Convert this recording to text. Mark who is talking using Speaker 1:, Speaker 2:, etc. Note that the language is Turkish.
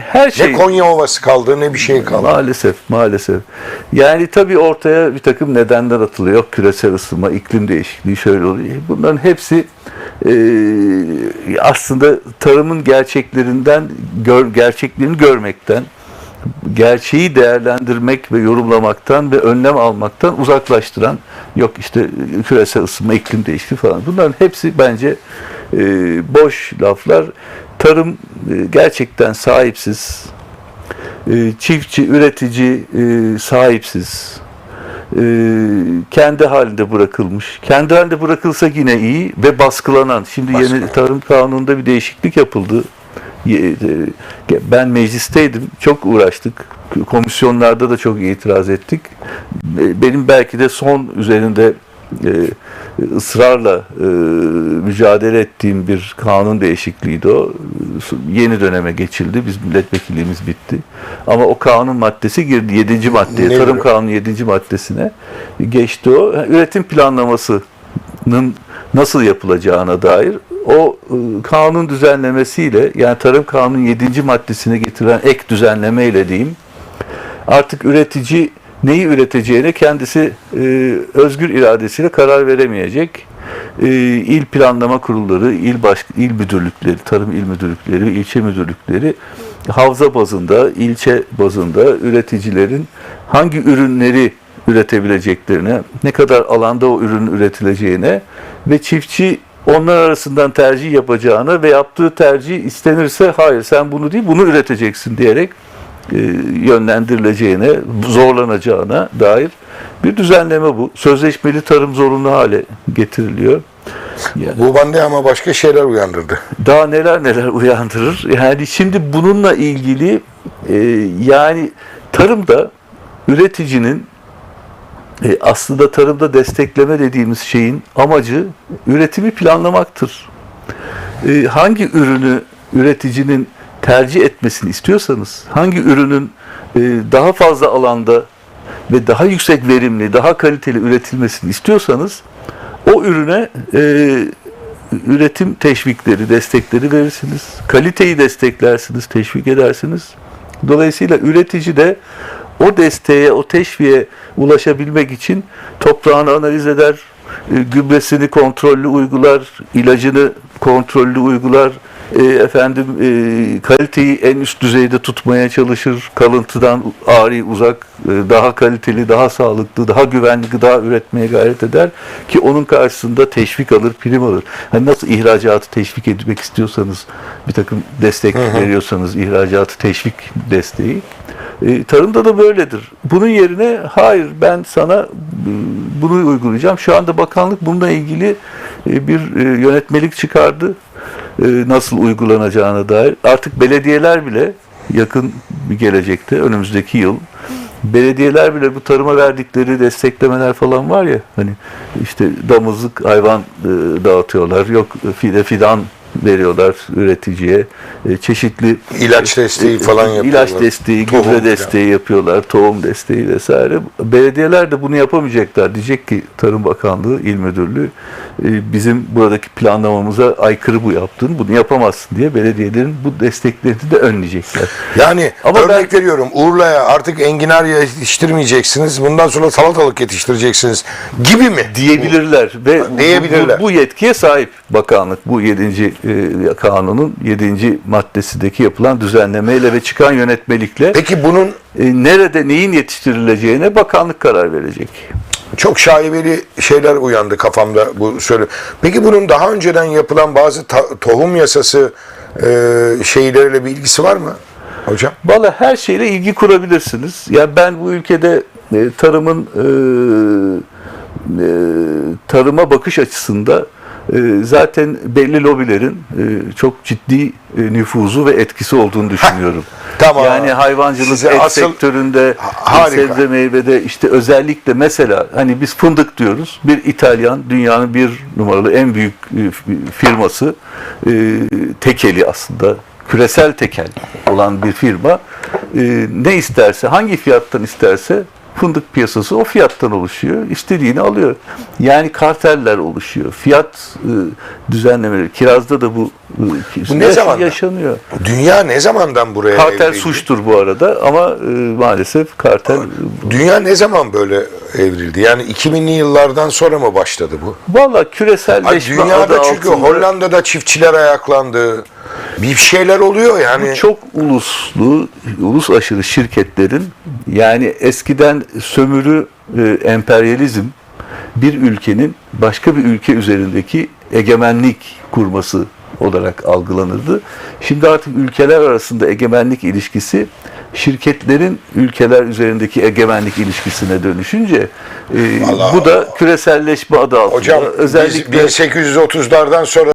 Speaker 1: Her şey
Speaker 2: Ne Konya Ovası kaldı ne bir şey kaldı.
Speaker 1: Maalesef, maalesef. Yani tabii ortaya bir takım nedenler atılıyor. Küresel ısınma, iklim değişikliği şöyle oluyor. Bunların hepsi e, aslında tarımın gerçeklerinden, gör, gerçeklerini görmekten, gerçeği değerlendirmek ve yorumlamaktan ve önlem almaktan uzaklaştıran yok işte küresel ısınma, iklim değişikliği falan. Bunların hepsi bence e, boş laflar. Tarım e, gerçekten sahipsiz, e, çiftçi, üretici e, sahipsiz, kendi halinde bırakılmış. Kendi halinde bırakılsa yine iyi ve baskılanan. Şimdi yeni tarım kanununda bir değişiklik yapıldı. Ben meclisteydim, çok uğraştık. Komisyonlarda da çok itiraz ettik. Benim belki de son üzerinde ısrarla e, mücadele ettiğim bir kanun değişikliğiydi o. Yeni döneme geçildi. Biz milletvekilliğimiz bitti. Ama o kanun maddesi girdi 7. maddeye.
Speaker 2: Nedir
Speaker 1: Tarım? Kanunu 7. maddesine geçti o. Yani Üretim planlamasının nasıl yapılacağına dair o e, kanun düzenlemesiyle yani Tarım Kanunu 7. maddesine getiren ek düzenlemeyle diyeyim artık üretici neyi üreteceğine kendisi e, özgür iradesiyle karar veremeyecek. E, il planlama kurulları, il baş, il müdürlükleri, tarım il müdürlükleri, ilçe müdürlükleri havza bazında, ilçe bazında üreticilerin hangi ürünleri üretebileceklerine, ne kadar alanda o ürün üretileceğine ve çiftçi onlar arasından tercih yapacağına ve yaptığı tercih istenirse hayır sen bunu değil bunu üreteceksin diyerek yönlendirileceğine, zorlanacağına dair bir düzenleme bu. Sözleşmeli tarım zorunlu hale getiriliyor. Yani
Speaker 2: Bu bende ama başka şeyler uyandırdı.
Speaker 1: daha neler neler uyandırır. Yani şimdi bununla ilgili e, yani tarımda üreticinin e, aslında tarımda destekleme dediğimiz şeyin amacı üretimi planlamaktır. E, hangi ürünü üreticinin tercih etmesini istiyorsanız, hangi ürünün e, daha fazla alanda ve daha yüksek verimli, daha kaliteli üretilmesini istiyorsanız o ürüne e, üretim teşvikleri, destekleri verirsiniz. Kaliteyi desteklersiniz, teşvik edersiniz. Dolayısıyla üretici de o desteğe, o teşviğe ulaşabilmek için toprağını analiz eder, e, gübresini kontrollü uygular, ilacını kontrollü uygular, e, efendim e, kaliteyi en üst düzeyde tutmaya çalışır, kalıntıdan ari uzak, e, daha kaliteli, daha sağlıklı, daha güvenli gıda üretmeye gayret eder ki onun karşısında teşvik alır, prim alır. Hani nasıl ihracatı teşvik etmek istiyorsanız, bir takım destek veriyorsanız ihracatı teşvik desteği, e, tarımda da böyledir. Bunun yerine hayır ben sana e, bunu uygulayacağım. Şu anda bakanlık bununla ilgili e, bir yönetmelik çıkardı. E, Nasıl uygulanacağına dair. Artık belediyeler bile yakın bir gelecekte önümüzdeki yıl belediyeler bile bu tarıma verdikleri desteklemeler falan var ya hani işte damızlık hayvan e, dağıtıyorlar yok fide fidan veriyorlar üreticiye E, çeşitli
Speaker 2: İlaç desteği falan yapıyorlar.
Speaker 1: İlaç desteği,
Speaker 2: Tohum
Speaker 1: gübre desteği yapıyorlar, tohum desteği vesaire. Belediyeler de bunu yapamayacaklar. Diyecek ki Tarım Bakanlığı, İl Müdürlüğü e, bizim buradaki planlamamıza aykırı bu yaptın, bunu yapamazsın diye belediyelerin bu desteklerini de önleyecekler.
Speaker 2: Yani
Speaker 1: Ama
Speaker 2: örnek veriyorum Urla'ya artık enginar yetiştirmeyeceksiniz. Bundan sonra salatalık yetiştireceksiniz gibi mi?
Speaker 1: diyebilirler ve
Speaker 2: Diyebilirler.
Speaker 1: Bu, bu yetkiye sahip bakanlık bu 7. E, kanunun 7. maddesindeki yapılan düzenlemeyle ve çıkan yönetmelikle
Speaker 2: Peki bunun
Speaker 1: e, nerede neyin yetiştirileceğine bakanlık karar verecek.
Speaker 2: çok şaibeli şeyler uyandı kafamda bu söyle. Peki bunun daha önceden yapılan bazı tohum yasası e, şeyleriyle bir ilgisi var mı hocam?
Speaker 1: Valla her şeyle ilgi kurabilirsiniz. Ya ben bu ülkede e, tarımın e, e, tarıma bakış açısında zaten belli lobilerin e, çok ciddi e, nüfuzu ve etkisi olduğunu düşünüyorum.
Speaker 2: tamam.
Speaker 1: Yani hayvancılık,
Speaker 2: Size
Speaker 1: et
Speaker 2: asıl-
Speaker 1: sektöründe,
Speaker 2: Ha- harika.
Speaker 1: sebze meyvede işte özellikle mesela hani biz fındık diyoruz. Bir İtalyan dünyanın bir numaralı en büyük e, firması tekeli aslında küresel tekel olan bir firma ne isterse hangi fiyattan isterse fındık piyasası o fiyattan oluşuyor. İstediğini alıyor. Yani karteller oluşuyor. Fiyat e, düzenlemeleri. Kirazda da bu
Speaker 2: Bu ne zaman?
Speaker 1: yaşanıyor.
Speaker 2: Dünya ne zamandan buraya
Speaker 1: Kartel
Speaker 2: evrildi?
Speaker 1: suçtur bu arada ama e, maalesef kartel
Speaker 2: Dünya ne zaman böyle evrildi? Yani 2000'li yıllardan sonra mı başladı bu?
Speaker 1: valla
Speaker 2: Ay,
Speaker 1: küreselleşme adı
Speaker 2: dünyada çünkü
Speaker 1: altında
Speaker 2: Hollanda'da çiftçiler ayaklandı. Bir şeyler oluyor yani.
Speaker 1: çok uluslu, ulus aşırı şirketlerin yani eskiden sömürü, e, emperyalizm bir ülkenin başka bir ülke üzerindeki egemenlik kurması olarak algılanırdı. Şimdi artık ülkeler arasında egemenlik ilişkisi şirketlerin ülkeler üzerindeki egemenlik ilişkisine dönüşünce e, bu da küreselleşme adı altında.
Speaker 2: Hocam
Speaker 1: özellikle
Speaker 2: biz 1830'lardan sonra